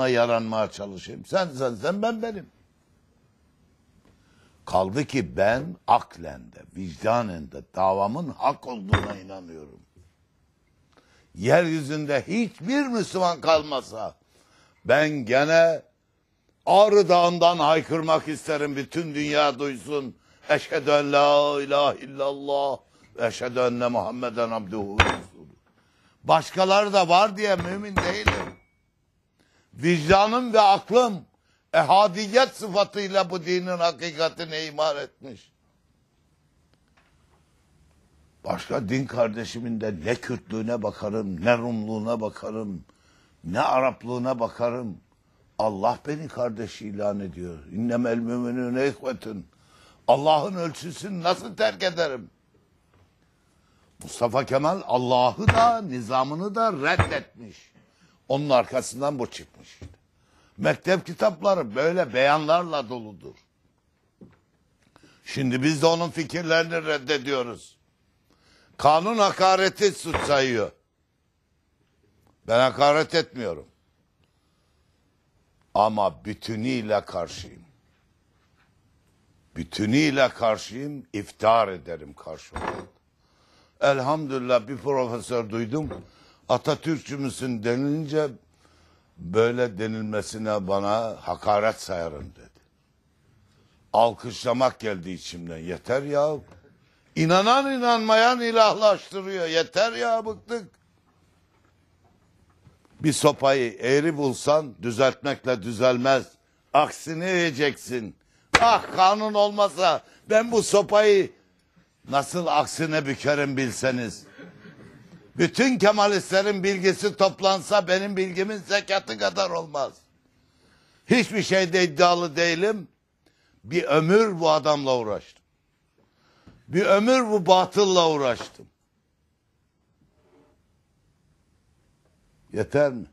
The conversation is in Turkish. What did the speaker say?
sana yaranmaya çalışayım. Sen sen sen ben benim. Kaldı ki ben aklen de vicdanen de davamın hak olduğuna inanıyorum. Yeryüzünde hiçbir Müslüman kalmasa ben gene Ağrı Dağı'ndan haykırmak isterim. Bütün dünya duysun. Eşhedü en la ilahe illallah ve eşhedü enne Muhammeden abduhu. Başkaları da var diye mümin değilim. Vicdanım ve aklım ehadiyet sıfatıyla bu dinin hakikatine iman etmiş. Başka din kardeşimin de ne Kürtlüğüne bakarım, ne Rumluğuna bakarım, ne Araplığına bakarım. Allah beni kardeş ilan ediyor. İnnemel müminüne ihvetün. Allah'ın ölçüsünü nasıl terk ederim? Mustafa Kemal Allah'ı da nizamını da reddetmiş. Onun arkasından bu çıkmış. Mektep kitapları böyle beyanlarla doludur. Şimdi biz de onun fikirlerini reddediyoruz. Kanun hakareti suç sayıyor. Ben hakaret etmiyorum. Ama bütünüyle karşıyım. Bütünüyle karşıyım, iftihar ederim karşı. Elhamdülillah bir profesör duydum. Atatürkçü müsün denilince böyle denilmesine bana hakaret sayarım dedi. Alkışlamak geldi içimden. Yeter ya. İnanan inanmayan ilahlaştırıyor. Yeter ya bıktık. Bir sopayı eğri bulsan düzeltmekle düzelmez. Aksini yiyeceksin. Ah kanun olmasa ben bu sopayı nasıl aksine bükerim bilseniz. Bütün Kemalistlerin bilgisi toplansa benim bilgimin zekatı kadar olmaz. Hiçbir şeyde iddialı değilim. Bir ömür bu adamla uğraştım. Bir ömür bu batılla uğraştım. Yeter mi?